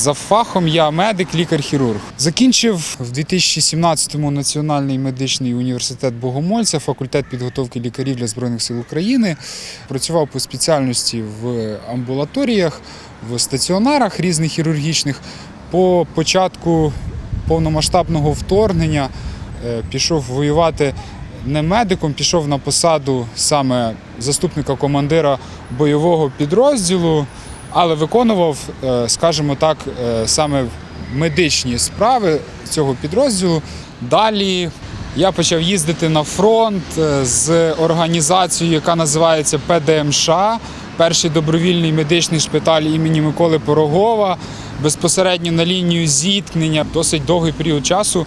За фахом я медик, лікар-хірург. Закінчив в 2017-му Національний медичний університет Богомольця, факультет підготовки лікарів для Збройних сил України. Працював по спеціальності в амбулаторіях, в стаціонарах різних хірургічних. По початку повномасштабного вторгнення е, пішов воювати не медиком, пішов на посаду саме заступника командира бойового підрозділу, але виконував, е, скажімо так, е, саме медичні справи цього підрозділу. Далі я почав їздити на фронт е, з організацією, яка називається ПДМШ, перший добровільний медичний шпиталь імені Миколи Порогова, безпосередньо на лінію зіткнення. Досить довгий період часу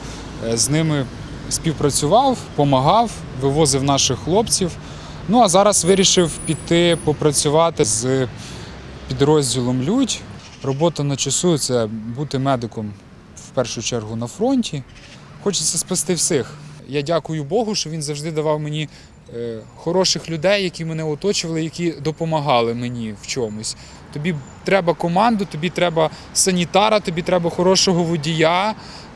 з ними співпрацював, допомагав, вивозив наших хлопців. Ну а зараз вирішив піти попрацювати з підрозділом Людь. Робота на часу це бути медиком в першу чергу на фронті. Хочеться спасти всіх. Я дякую Богу, що він завжди давав мені е, хороших людей, які мене оточували, які допомагали мені в чомусь. Тобі треба команду, тобі треба санітара, тобі треба хорошого водія,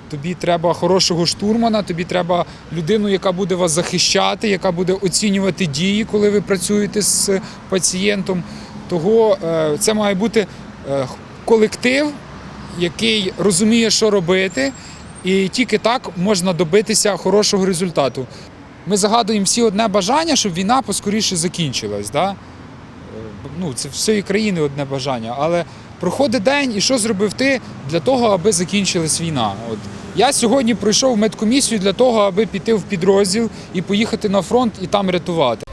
тобі треба хорошого штурмана, тобі треба людину, яка буде вас захищати, яка буде оцінювати дії, коли ви працюєте з пацієнтом. Того е, це має бути е, колектив, який розуміє, що робити, і тільки так можна добитися хорошого результату. Ми загадуємо всі одне бажання, щоб війна поскоріше закінчилась. Да? Е, Ну, це всієї країни одне бажання. Але проходить день, і що зробив ти для того, аби закінчилась війна? От я сьогодні пройшов медкомісію для того, аби піти в підрозділ і поїхати на фронт і там рятувати.